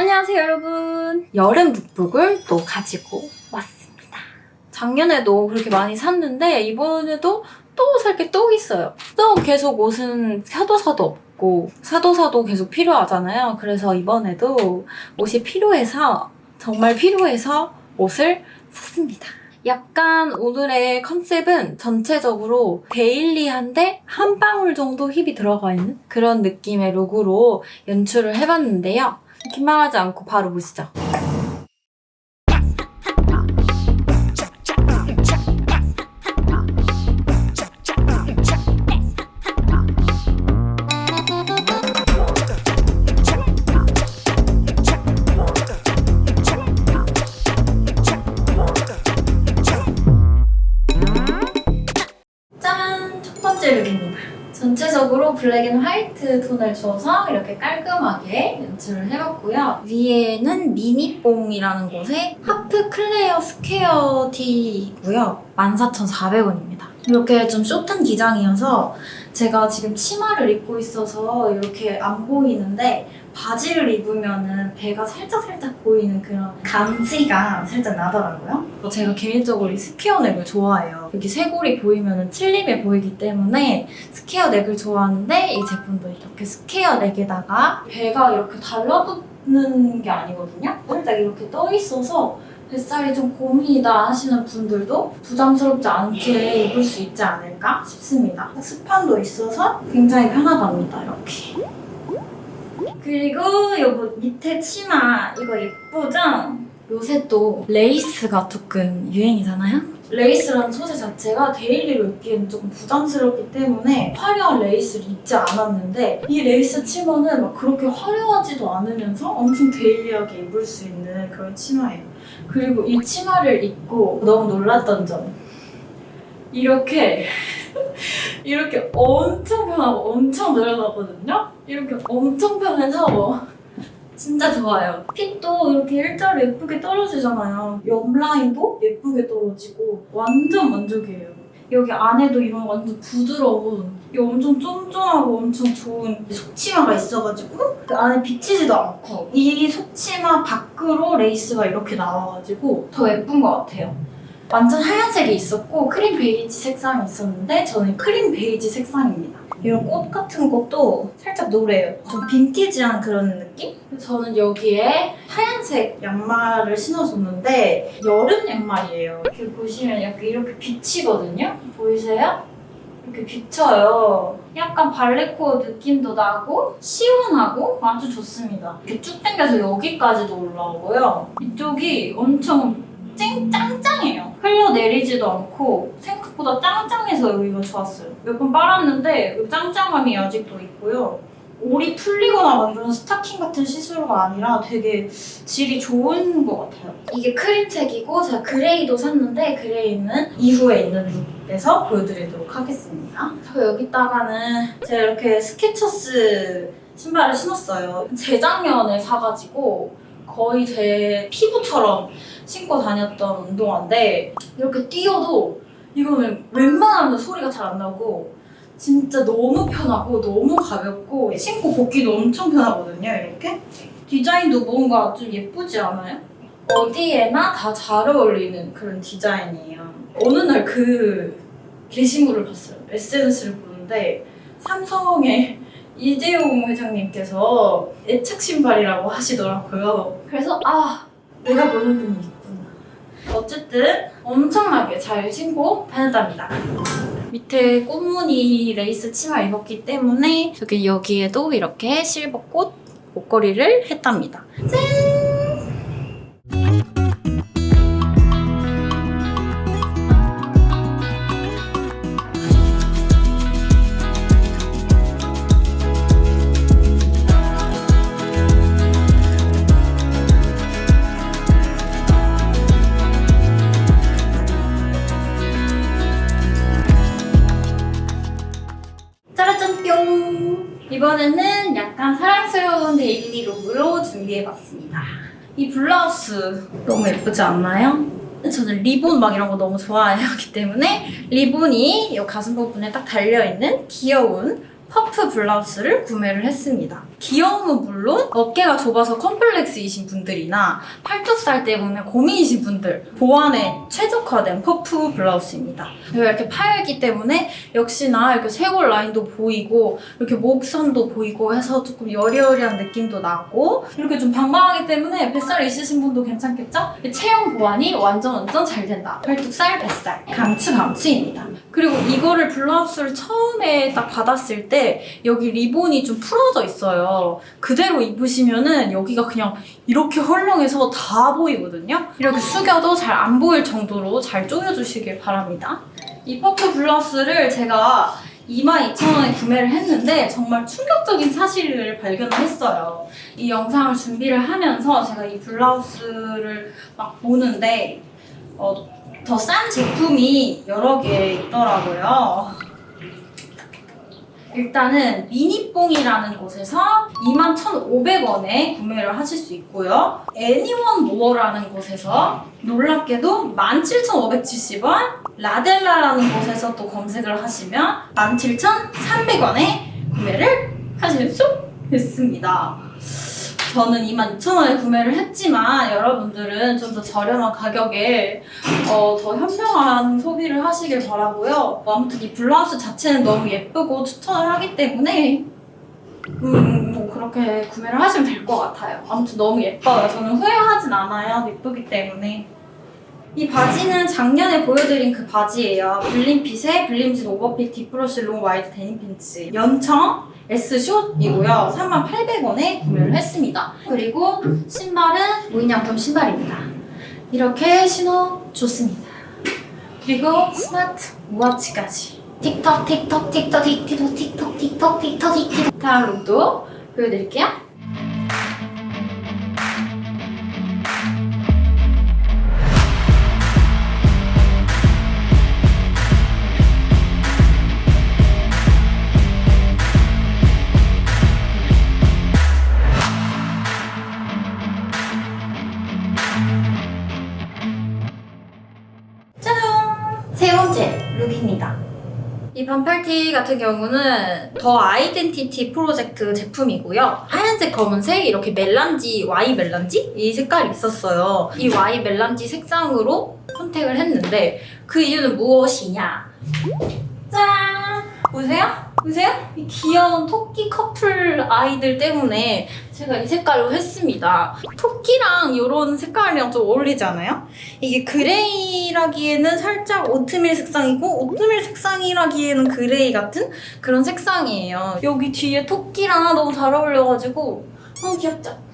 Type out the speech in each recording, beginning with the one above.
안녕하세요 여러분. 여름 룩북을 또 가지고 왔습니다. 작년에도 그렇게 많이 샀는데 이번에도 또 살 게 또 있어요. 또 계속 옷은 사도 사도 없고 사도 사도 계속 필요하잖아요. 그래서 이번에도 옷이 필요해서 정말 필요해서 옷을 샀습니다. 약간 오늘의 컨셉은 전체적으로 데일리한데 한 방울 정도 힙이 들어가 있는 그런 느낌의 룩으로 연출을 해봤는데요. 긴 말하지 않고 바로 보시죠. 블랙 앤 화이트 톤을 줘서 이렇게 깔끔하게 연출을 해봤고요. 위에는 미니뽕이라는 곳에 하프 클레어 스퀘어 티고요. 14,400원입니다. 이렇게 좀 쇼튼 기장이어서 제가 지금 치마를 입고 있어서 이렇게 안 보이는데 바지를 입으면은 배가 살짝 살짝 보이는 그런 감지가 살짝 나더라고요. 제가 개인적으로 이 스퀘어 넥을 좋아해요. 여기 쇄골이 보이면은 칠림해 보이기 때문에 스퀘어 넥을 좋아하는데 이 제품도 이렇게 스퀘어 넥에다가 배가 이렇게 달라붙는 게 아니거든요. 살짝 이렇게 떠 있어서 뱃살이 좀 고민이다 하시는 분들도 부담스럽지 않게 입을 수 있지 않을까 싶습니다. 스판도 있어서 굉장히 편하답니다. 이렇게. 그리고 요거 밑에 치마 이거 예쁘죠? 요새 또 레이스가 조금 유행이잖아요? 레이스라는 소재 자체가 데일리로 입기에는 조금 부담스럽기 때문에 화려한 레이스를 입지 않았는데 이 레이스 치마는 막 그렇게 화려하지도 않으면서 엄청 데일리하게 입을 수 있는 그런 치마예요. 그리고 이 치마를 입고 너무 놀랐던 점 이렇게 이렇게 엄청 편하고 엄청 늘어나거든요? 이렇게 엄청 편해서 진짜 좋아요. 핏도 이렇게 일자로 예쁘게 떨어지잖아요. 옆 라인도 예쁘게 떨어지고 완전 만족이에요. 여기 안에도 이런 완전 부드러운 이 엄청 쫀쫀하고 엄청 좋은 속치마가 있어가지고 그 안에 비치지도 않고 이 속치마 밖으로 레이스가 이렇게 나와가지고 더 예쁜 것 같아요. 완전 하얀색이 있었고 크림 베이지 색상이 있었는데 저는 크림 베이지 색상입니다. 이런 꽃 같은 것도 살짝 노래요. 좀 빈티지한 그런 느낌? 저는 여기에 하얀색 양말을 신어줬는데 여름 양말이에요. 이렇게 보시면 약간 이렇게 비치거든요? 보이세요? 이렇게 비쳐요. 약간 발레코어 느낌도 나고 시원하고 아주 좋습니다. 이렇게 쭉 당겨서 여기까지도 올라오고요. 이쪽이 엄청 쨍 짱짱해요. 흘러내리지도 않고 생각보다 짱짱해서 여기가 좋았어요. 몇 번 빨았는데 그 짱짱함이 아직도 있고요. 올이 풀리거나 막 이런 스타킹 같은 시스루가 아니라 되게 질이 좋은 것 같아요. 이게 크림색이고 제가 그레이도 샀는데 그레이는 이후에 있는 룩에서 보여드리도록 하겠습니다. 저 여기다가는 제가 이렇게 스케쳐스 신발을 신었어요. 재작년에 사가지고 거의 제 피부처럼 신고 다녔던 운동화인데 이렇게 뛰어도 이거는 웬만하면 소리가 잘 안 나고 진짜 너무 편하고 너무 가볍고 신고 걷기도 엄청 편하거든요 이렇게. 디자인도 뭔가 좀 예쁘지 않아요? 어디에나 다 잘 어울리는 그런 디자인이에요. 어느 날 그 게시물을 봤어요. SNS를 보는데 삼성의 이재용 회장님께서 애착 신발이라고 하시더라고요 그래서 아 내가 보는 분이 있구나 어쨌든 엄청나게 잘 신고 다녔답니다 밑에 꽃무늬 레이스 치마 입었기 때문에 저기 여기에도 이렇게 실버꽃 목걸이를 했답니다. 짠! 데일리 룩으로 준비해봤습니다. 이 블라우스 너무 예쁘지 않나요? 저는 리본 막 이런 거 너무 좋아하기 때문에 리본이 이 가슴 부분에 딱 달려있는 귀여운 퍼프 블라우스를 구매를 했습니다. 귀여움은 물론 어깨가 좁아서 컴플렉스이신 분들이나 팔뚝살 때문에 고민이신 분들 보완에 최적화된 퍼프 블라우스입니다. 이렇게 팔기 때문에 역시나 이렇게 쇄골 라인도 보이고 이렇게 목선도 보이고 해서 조금 여리여리한 느낌도 나고 이렇게 좀 방방하기 때문에 뱃살 있으신 분도 괜찮겠죠? 체형 보완이 완전 완전 잘 된다. 팔뚝살, 뱃살 강추 강추입니다. 그리고 이거를 블라우스를 처음에 딱 받았을 때 여기 리본이 좀 풀어져 있어요. 그대로 입으시면은 여기가 그냥 이렇게 헐렁해서 다 보이거든요. 이렇게 숙여도 잘 안 보일 정도로 잘 조여주시길 바랍니다. 이 퍼프 블라우스를 제가 22,000원에 구매를 했는데 정말 충격적인 사실을 발견했어요. 이 영상을 준비를 하면서 제가 이 블라우스를 막 보는데 어, 더 싼 제품이 여러 개 있더라고요. 일단은 미니뽕이라는 곳에서 21,500원에 구매를 하실 수 있고요. 애니원 모어라는 곳에서 놀랍게도 17,570원, 라델라라는 곳에서 또 검색을 하시면 17,300원에 구매를 하실 수 있습니다. 저는 22,000원에 구매를 했지만 여러분들은 좀 더 저렴한 가격에 어, 더 현명한 소비를 하시길 바라고요. 아무튼 이 블라우스 자체는 너무 예쁘고 추천을 하기 때문에 음, 뭐 그렇게 구매를 하시면 될 것 같아요. 아무튼 너무 예뻐요. 저는 후회하진 않아요. 예쁘기 때문에. 이 바지는 작년에 보여드린 그 바지예요. 블림핏의 블림진 오버핏 디프러시 롱 와이드 데님 팬츠. 연청 S숏이고요. 38,800원에 구매를 했습니다. 그리고 신발은 무인양품 신발입니다. 이렇게 신어 좋습니다. 그리고 스마트 워치까지. 틱톡 틱톡 틱톡 틱톡 틱톡 틱톡 틱톡 틱톡 다음 룩도 보여드릴게요. 반팔티 같은 경우는 더 아이덴티티 프로젝트 제품이고요. 하얀색, 검은색 이렇게 멜란지, 와이 멜란지 이 색깔이 있었어요. 이 와이 멜란지 색상으로 선택을 했는데 그 이유는 무엇이냐? 짠! 보세요? 보세요? 이 귀여운 토끼 커플 아이들 때문에 제가 이 색깔로 했습니다. 토끼랑 이런 색깔이랑 좀 어울리지 않아요? 이게 그레이라기에는 살짝 오트밀 색상이고 오트밀 색상이라기에는 그레이 같은 그런 색상이에요. 여기 뒤에 토끼랑 너무 잘 어울려가지고 너무 귀엽죠?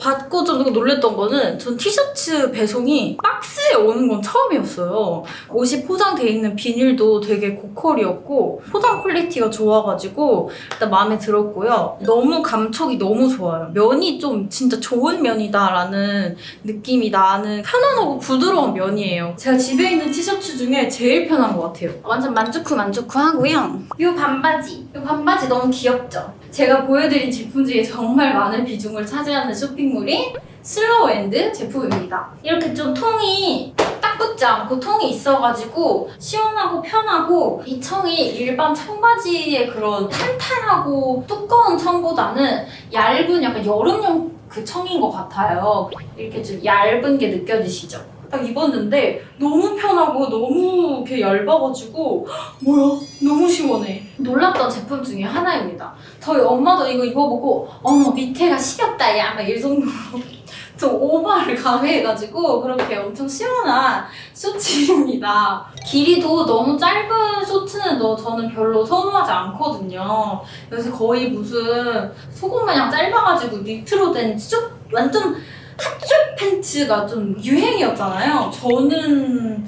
받고 좀 놀랬던 거는 전 티셔츠 배송이 박스에 오는 건 처음이었어요. 옷이 포장돼 있는 비닐도 되게 고퀄이었고 포장 퀄리티가 좋아가지고 일단 마음에 들었고요. 너무 감촉이 너무 좋아요. 면이 좀 진짜 좋은 면이다라는 느낌이 나는 편안하고 부드러운 면이에요. 제가 집에 있는 티셔츠 중에 제일 편한 것 같아요. 완전 만족후 만족후 하고요. 이 반바지, 이 반바지 너무 귀엽죠? 제가 보여드린 제품 중에 정말 많은 비중을 차지하는 쇼핑몰이 슬로우엔드 제품입니다. 이렇게 좀 통이 딱 붙지 않고 통이 있어가지고 시원하고 편하고 이 청이 일반 청바지의 그런 탄탄하고 두꺼운 청보다는 얇은 약간 여름용 그 청인 것 같아요. 이렇게 좀 얇은 게 느껴지시죠? 딱 입었는데 너무 편하고 너무 이렇게 얇아가지고 뭐야? 너무 시원해. 놀랐던 제품 중에 하나입니다. 저희 엄마도 이거 입어보고 어머 밑에가 시렵다 야막 이 정도로 좀 오버를 감해가지고 그렇게 엄청 시원한 쇼츠입니다. 길이도 너무 짧은 쇼츠는 너 저는 별로 선호하지 않거든요. 그래서 거의 무슨 속옷 마냥 짧아가지고 니트로 된 쭉 완전 핫쭉 팬츠가 좀 유행이었잖아요. 저는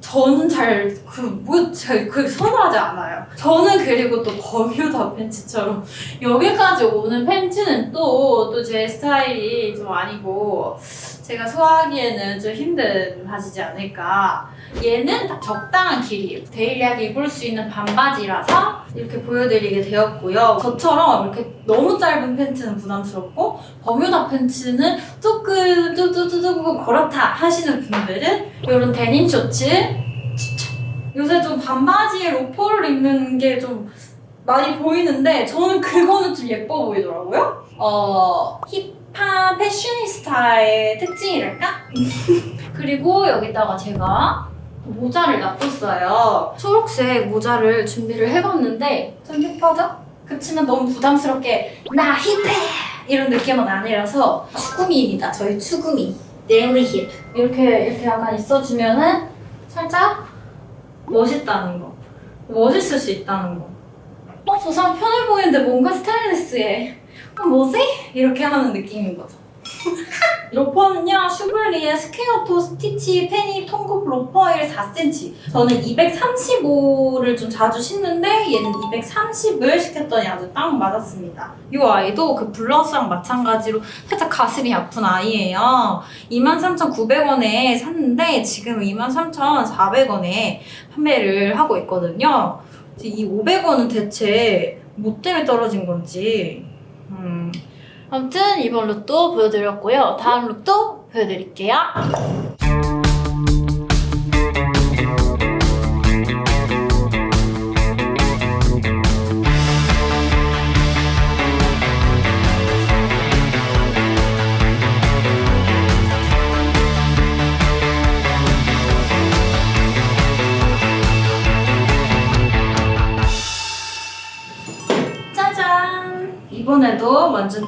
저는 잘 그뭐잘그 선호하지 않아요. 저는 그리고 또 버뮤다 팬츠처럼 여기까지 오는 팬츠는 또 또 제 스타일이 좀 아니고 제가 소화하기에는 좀 힘든 바지지 않을까. 얘는 딱 적당한 길이에요. 데일리하게 입을 수 있는 반바지라서 이렇게 보여드리게 되었고요. 저처럼 이렇게 너무 짧은 팬츠는 부담스럽고 버뮤다 팬츠는 조금 뚜뚜뚜뚜 그렇다 하시는 분들은 이런 데님 쇼츠 추천. 요새 좀 반바지에 로퍼를 입는 게 좀 많이 보이는데 저는 그거는 좀 예뻐 보이더라고요. 어, 힙한 패셔니스타의 특징이랄까? 그리고 여기다가 제가 모자를 놔뒀어요. 초록색 모자를 준비를 해봤는데 좀 힙하죠? 그치만 너무 부담스럽게 나 힙해! 이런 느낌은 아니라서 추구미입니다. 저희 추구미. 데일리 힙. 이렇게 이렇게 약간 있어주면은 살짝 멋있다는 거. 멋있을 수 있다는 거. 어, 저 사람 편해 보이는데 뭔가 스타일리스해. 어, 뭐지? 이렇게 하는 느낌인 거죠. 로퍼는요, 슈블리의 스퀘어토 스티치 페니 통굽 로퍼일 4cm. 저는 235를 좀 자주 신는데 얘는 230을 시켰더니 아주 딱 맞았습니다. 이 아이도 그 블러스랑 마찬가지로 살짝 가슴이 아픈 아이예요. 23,900원에 샀는데 지금 23,400원에 판매를 하고 있거든요. 이 500원은 대체 뭐 때문에 떨어진 건지. 음. 아무튼 이번 룩도 보여드렸고요. 다음 룩도 보여드릴게요.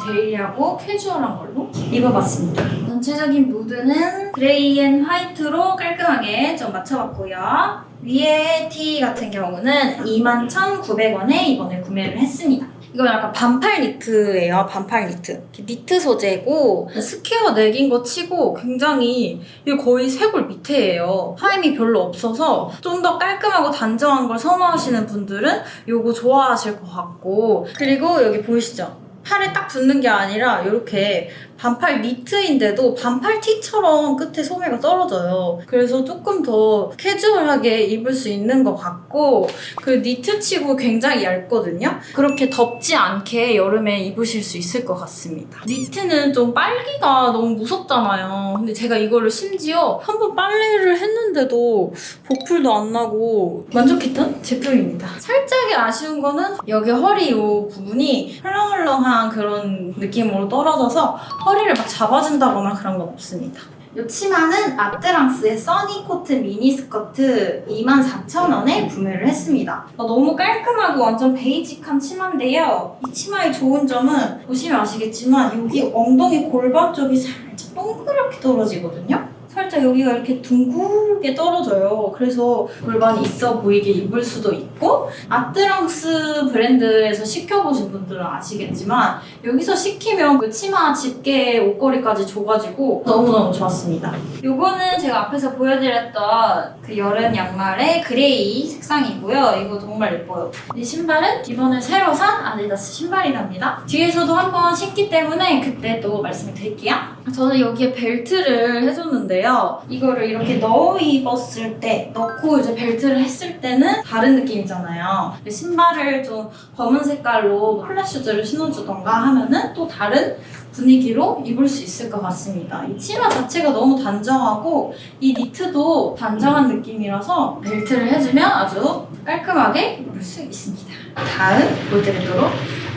데일리하고 캐주얼한 걸로 입어봤습니다. 전체적인 무드는 그레이 앤 화이트로 깔끔하게 좀 맞춰봤고요. 위에 티 같은 경우는 21,900원에 이번에 구매를 했습니다. 이건 약간 반팔 니트예요. 반팔 니트. 니트 소재고 스퀘어 넥인 거 치고 굉장히 이거 거의 쇄골 밑에예요. 하임이 별로 없어서 좀 더 깔끔하고 단정한 걸 선호하시는 분들은 요거 좋아하실 것 같고 그리고 여기 보이시죠? 팔에 딱 붙는 게 아니라 이렇게 반팔 니트인데도 반팔 티처럼 끝에 소매가 떨어져요. 그래서 조금 더 캐주얼하게 입을 수 있는 것 같고 그 니트 치고 굉장히 얇거든요. 그렇게 덥지 않게 여름에 입으실 수 있을 것 같습니다. 니트는 좀 빨기가 너무 무섭잖아요. 근데 제가 이거를 심지어 한 번 빨래를 했는데도 보풀도 안 나고 만족했던 제품입니다. 살짝의 아쉬운 거는 여기 허리 이 부분이 헐렁헐렁한 그런 느낌으로 떨어져서 허리를 막 잡아준다거나 그런 건 없습니다. 이 치마는 아트랑스의 써니코트 미니스커트 24,000원에 구매를 했습니다. 어, 너무 깔끔하고 완전 베이직한 치마인데요. 이 치마의 좋은 점은 보시면 아시겠지만 여기 엉덩이 골반 쪽이 살짝 동그랗게 떨어지거든요. 살짝 여기가 이렇게 둥글게 떨어져요. 그래서 골반이 있어 보이게 입을 수도 있고 아트랑스 브랜드에서 시켜보신 분들은 아시겠지만 여기서 시키면 그 치마 집게 옷걸이까지 줘가지고 너무너무 좋았습니다. 요거는 제가 앞에서 보여드렸던 그 여름 양말의 그레이 색상이고요. 이거 정말 예뻐요. 이 신발은 이번에 새로 산 아디다스 신발이랍니다. 뒤에서도 한번 신기 때문에 그때 또 말씀을 드릴게요. 저는 여기에 벨트를 해줬는데요. 이거를 이렇게 넣어 입었을 때, 넣고 이제 벨트를 했을 때는 다른 느낌이잖아요. 신발을 좀 검은 색깔로 콜라 슈즈를 신어주던가 하면은 또 다른 분위기로 입을 수 있을 것 같습니다. 이 치마 자체가 너무 단정하고 이 니트도 단정한 느낌이라서 벨트를 해주면 아주 깔끔하게 입을 수 있습니다. 다음 보여드리도록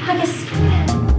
하겠습니다.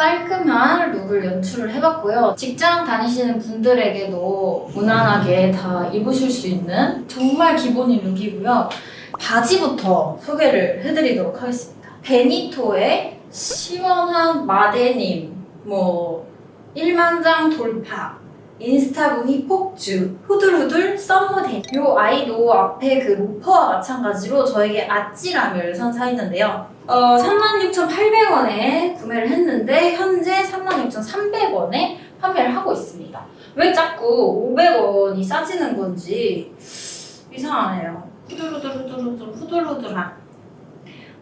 깔끔한 룩을 연출을 해봤고요. 직장 다니시는 분들에게도 무난하게 다 입으실 수 있는 정말 기본인 룩이고요. 바지부터 소개를 해드리도록 하겠습니다. 베니토의 시원한 마데님, 뭐, 일만장 돌파, 인스타 무늬 폭주, 후들후들 썸머데이. 요 아이도 앞에 그 로퍼와 마찬가지로 저에게 아찌라면을 선사했는데요. 어, 36,800원에 구매를 했는데 현재 36,300원에 판매를 하고 있습니다. 왜 자꾸 500원이 싸지는 건지 이상하네요. 후들후들후들후들 후들후들한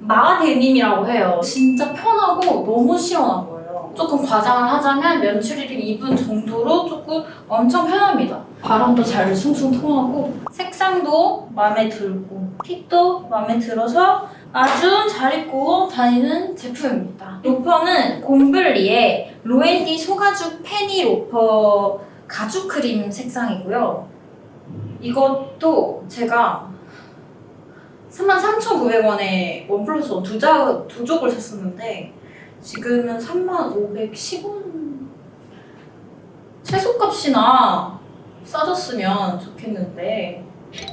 마데님이라고 해요. 진짜 편하고 너무 시원한 거예요. 조금 과장을 하자면 면추리를 입은 정도로 조금 엄청 편합니다. 바람도 잘 숭숭 통하고 색상도 마음에 들고 핏도 마음에 들어서 아주 잘 입고 다니는 제품입니다. 로퍼는 곰블리의 로앤디 소가죽 페니 로퍼 가죽 크림 색상이고요. 이것도 제가 33,900원에 원 플러스 원 두, 족을 샀었는데 지금은 3510원 최소값이나 싸졌으면 좋겠는데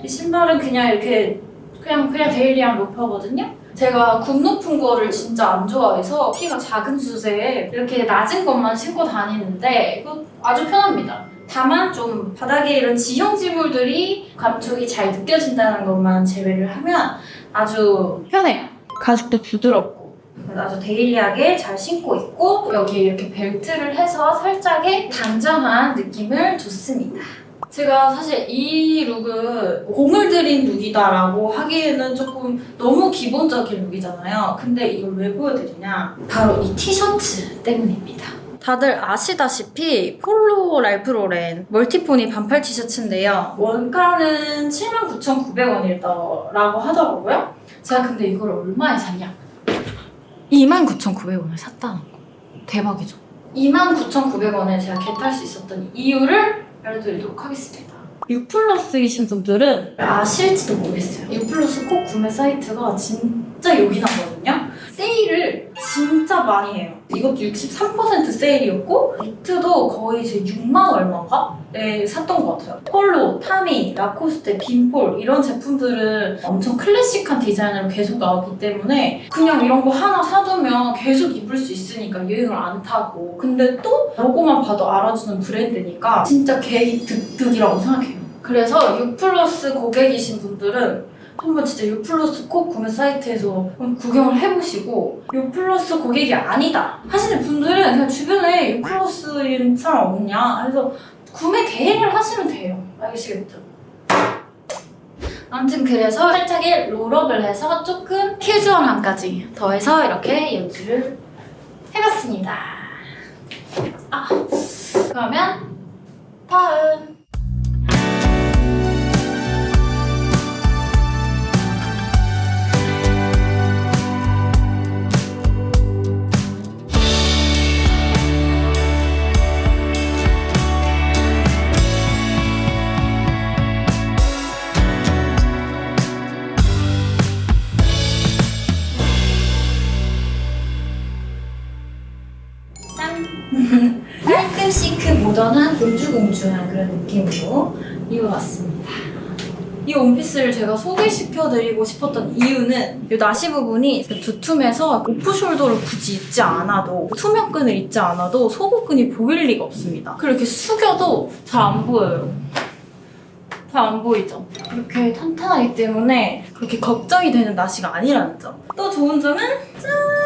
이 신발은 그냥 이렇게 그냥 그냥 데일리한 로퍼거든요. 제가 굽 높은 거를 진짜 안 좋아해서 키가 작은 주제에 이렇게 낮은 것만 신고 다니는데 이거 아주 편합니다. 다만 좀 바닥에 이런 지형 지물들이 감촉이 잘 느껴진다는 것만 제외를 하면 아주 편해요. 가죽도 부드럽고 아주 데일리하게 잘 신고 있고 여기 이렇게 벨트를 해서 살짝의 단정한 느낌을 줬습니다. 제가 사실 이 룩은 공을 들인 룩이다라고 하기에는 조금 너무 기본적인 룩이잖아요. 근데 이걸 왜 보여드리냐? 바로 이 티셔츠 때문입니다. 다들 아시다시피 폴로 랄프 로렌 멀티포니 반팔 티셔츠인데요. 원가는 79,900원이라고 하더라고요. 제가 근데 이걸 얼마에 샀냐? 29,900원을 샀다는 거. 대박이죠. 29,900원에 제가 겟할 수 있었던 이유를 알려드리도록 하겠습니다. U 플러스이신 분들은 아실지도 모르겠어요. U 플러스 꼭 구매 사이트가 진짜 요긴하거든요. 세일을 진짜 많이 해요. 이것도 63% 세일이었고 니트도 거의 제 6만 얼마인가에 샀던 것 같아요. 폴로, 타미, 라코스테, 빈폴 이런 제품들은 엄청 클래식한 디자인으로 계속 나오기 때문에 그냥 이런 거 하나 사두면 계속 입을 수 있으니까 유행을 안 타고 근데 또 로고만 봐도 알아주는 브랜드니까 진짜 개이 득득이라고 생각해요. 그래서 U 플러스 고객이신 분들은 한번 진짜 U 플러스 꼭 구매 사이트에서 한번 구경을 해보시고 U 플러스 고객이 아니다 하시는 분들은 그냥 주변에 U 플러스인 사람 없냐 해서 구매 대행을 하시면 돼요. 알겠시겠죠? 아무튼 그래서 살짝의 롤업을 해서 조금 캐주얼함까지 더해서 이렇게 연출을 해봤습니다. 아, 그러면 다음 모던한 공주공주한 그런 느낌으로 입어봤습니다. 이 원피스를 제가 소개시켜드리고 싶었던 이유는 이 나시 부분이 두툼해서 오프숄더를 굳이 입지 않아도 투명끈을 입지 않아도 속옷끈이 보일 리가 없습니다. 그리고 이렇게 숙여도 잘 안 보여요. 잘안 보이죠? 이렇게 탄탄하기 때문에 그렇게 걱정이 되는 나시가 아니라는 점. 또 좋은 점은 짠!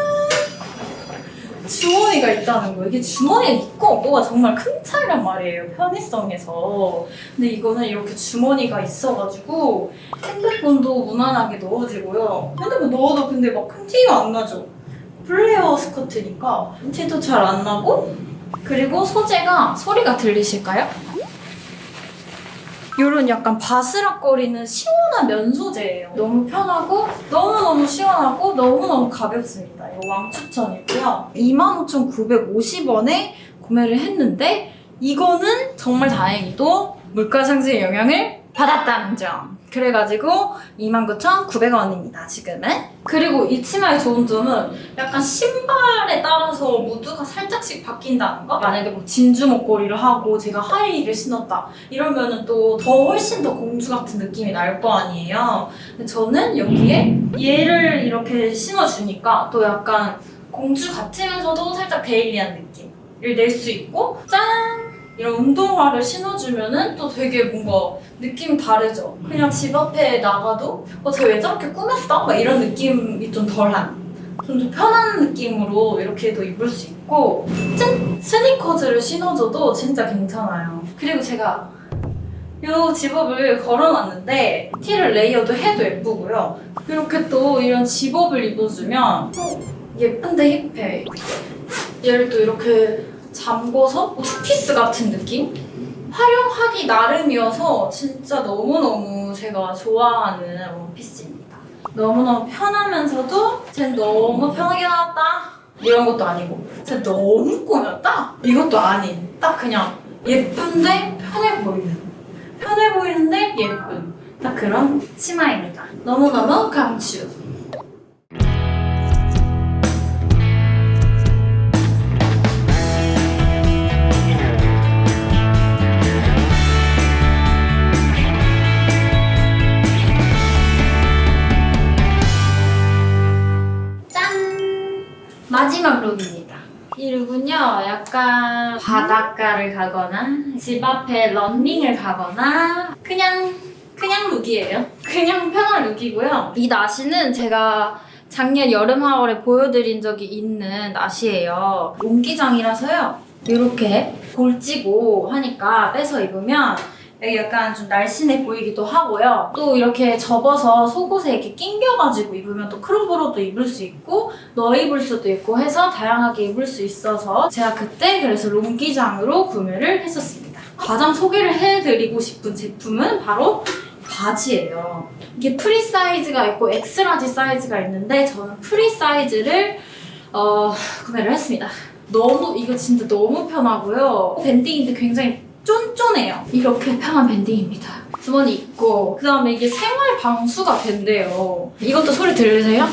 주머니가 있다는 거. 이게 주머니가 있고 없고가 정말 큰 차이란 말이에요. 편의성에서. 근데 이거는 이렇게 주머니가 있어가지고 핸드폰도 무난하게 넣어지고요. 핸드폰 넣어도 근데 막 큰 티가 안 나죠. 플레어 스커트니까 티도 잘 안 나고 그리고 소재가 소리가 들리실까요? 이런 약간 바스락거리는 시원한 면 소재예요. 너무 편하고 너무너무 시원하고 너무너무 가볍습니다. 이거 왕추천이고요. 25,950원에 구매를 했는데 이거는 정말 다행히도 물가 상승의 영향을 받았다는 점. 그래가지고 29,900원입니다, 지금은. 그리고 이 치마의 좋은 점은 약간 신발에 따라서 무드가 살짝씩 바뀐다는 거? 만약에 뭐 진주 목걸이를 하고 제가 하이힐을 신었다. 이러면은 또 더 훨씬 더 공주 같은 느낌이 날 거 아니에요. 근데 저는 여기에 얘를 이렇게 신어주니까 또 약간 공주 같으면서도 살짝 데일리한 느낌을 낼 수 있고, 짠! 이런 운동화를 신어주면은 또 되게 뭔가 느낌이 다르죠. 그냥 집 앞에 나가도 어, 저왜 저렇게 꾸몄어? 막 이런 느낌이 좀 덜한. 좀 더 편한 느낌으로 이렇게도 입을 수 있고 짠! 스니커즈를 신어줘도 진짜 괜찮아요. 그리고 제가 이 집업을 걸어놨는데 티를 레이어드 해도 예쁘고요. 이렇게 또 이런 집업을 입어주면 어, 예쁜데 힙해. 얘를 또 이렇게 잠궈서 투피스 같은 느낌? 활용하기 나름이어서 진짜 너무너무 제가 좋아하는 원피스입니다. 너무너무 편하면서도 쟨 너무 편하게 나왔다. 이런 것도 아니고 쟨 너무 꾸몄다. 이것도 아닌 딱 그냥 예쁜데 편해 보이는 편해 보이는데 예쁜 딱 그런 치마입니다. 너무너무 강추. 마지막 룩입니다. 이 룩은요, 약간 바닷가를 가거나 집 앞에 런닝을 가거나 그냥 그냥 룩이에요. 그냥 편한 룩이고요. 이 나시는 제가 작년 여름 하울에 보여드린 적이 있는 나시예요. 롱기장이라서요. 이렇게 골지고 하니까 빼서 입으면 약간 좀 날씬해 보이기도 하고요. 또 이렇게 접어서 속옷에 이렇게 낑겨가지고 입으면 또 크롭으로도 입을 수 있고 넣어 입을 수도 있고 해서 다양하게 입을 수 있어서 제가 그때 그래서 롱기장으로 구매를 했었습니다. 가장 소개를 해드리고 싶은 제품은 바로 바지예요. 이게 프리 사이즈가 있고 엑스라지 사이즈가 있는데 저는 프리 사이즈를 어, 구매를 했습니다. 너무 이거 진짜 너무 편하고요. 밴딩인데 굉장히 쫀쫀해요. 이렇게 편한 밴딩입니다. 주머니 있고 그 다음에 이게 생활 방수가 된대요. 이것도 소리 들리세요?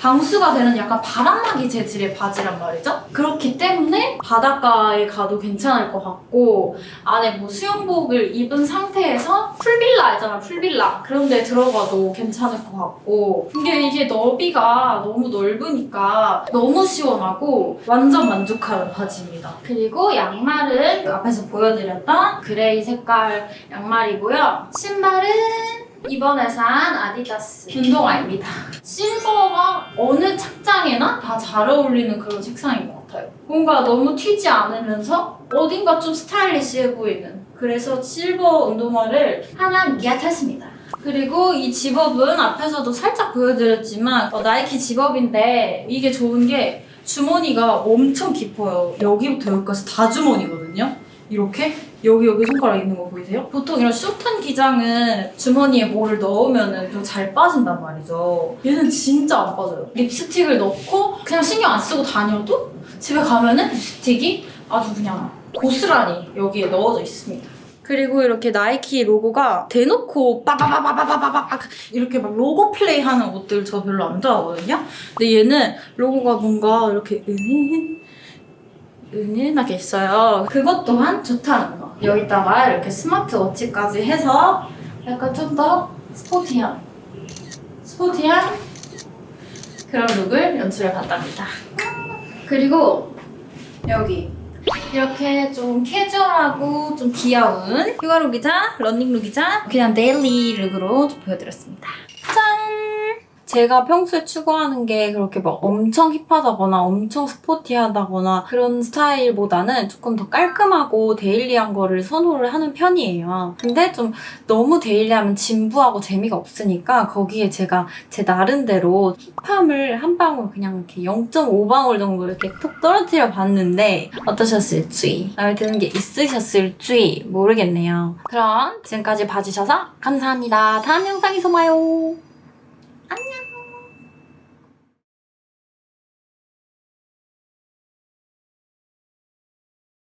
방수가 되는 약간 바람막이 재질의 바지란 말이죠. 그렇기 때문에 바닷가에 가도 괜찮을 것 같고 안에 뭐 수영복을 입은 상태에서 풀빌라 알잖아 풀빌라 그런 데 들어가도 괜찮을 것 같고 이게 이게 너비가 너무 넓으니까 너무 시원하고 완전 만족하는 바지입니다. 그리고 양말은 앞에서 보여드렸던 그레이 색깔 양말이고요. 신발은 이번에 산 아디다스 운동화입니다. 실버가 어느 착장에나 다 잘 어울리는 그런 색상인 것 같아요. 뭔가 너무 튀지 않으면서 어딘가 좀 스타일리시해 보이는 그래서 실버 운동화를 하나 예약했습니다. 그리고 이 집업은 앞에서도 살짝 보여드렸지만 어, 나이키 집업인데 이게 좋은 게 주머니가 엄청 깊어요. 여기부터 여기까지 다 주머니거든요. 이렇게 여기 여기 손가락 있는 거 보이세요? 보통 이런 숏한 기장은 주머니에 뭐를 넣으면은 좀잘 빠진단 말이죠. 얘는 진짜 안 빠져요. 립스틱을 넣고 그냥 신경 안 쓰고 다녀도 집에 가면은 립스틱이 아주 그냥 고스란히 여기에 넣어져 있습니다. 그리고 이렇게 나이키 로고가 대놓고 빠바바바바바바박 이렇게 막 로고 플레이 하는 옷들 저 별로 안 좋아하거든요. 근데 얘는 로고가 뭔가 이렇게 은은 은은하게 있어요. 그것 또한 좋다는 거. 여기다가 이렇게 스마트워치까지 해서 약간 좀 더 스포티한 스포티한 그런 룩을 연출해 봤답니다. 그리고 여기 이렇게 좀 캐주얼하고 좀 귀여운 휴가 룩이자 러닝 룩이자 그냥 데일리 룩으로 좀 보여드렸습니다. 짠! 제가 평소에 추구하는 게 그렇게 막 엄청 힙하다거나 엄청 스포티하다거나 그런 스타일보다는 조금 더 깔끔하고 데일리한 거를 선호를 하는 편이에요. 근데 좀 너무 데일리하면 진부하고 재미가 없으니까 거기에 제가 제 나름대로 힙함을 한 방울 그냥 이렇게 0.5방울 정도 이렇게 톡 떨어뜨려 봤는데 어떠셨을지 마음에 드는 게 있으셨을지 모르겠네요. 그럼 지금까지 봐주셔서 감사합니다. 다음 영상에서 봐요.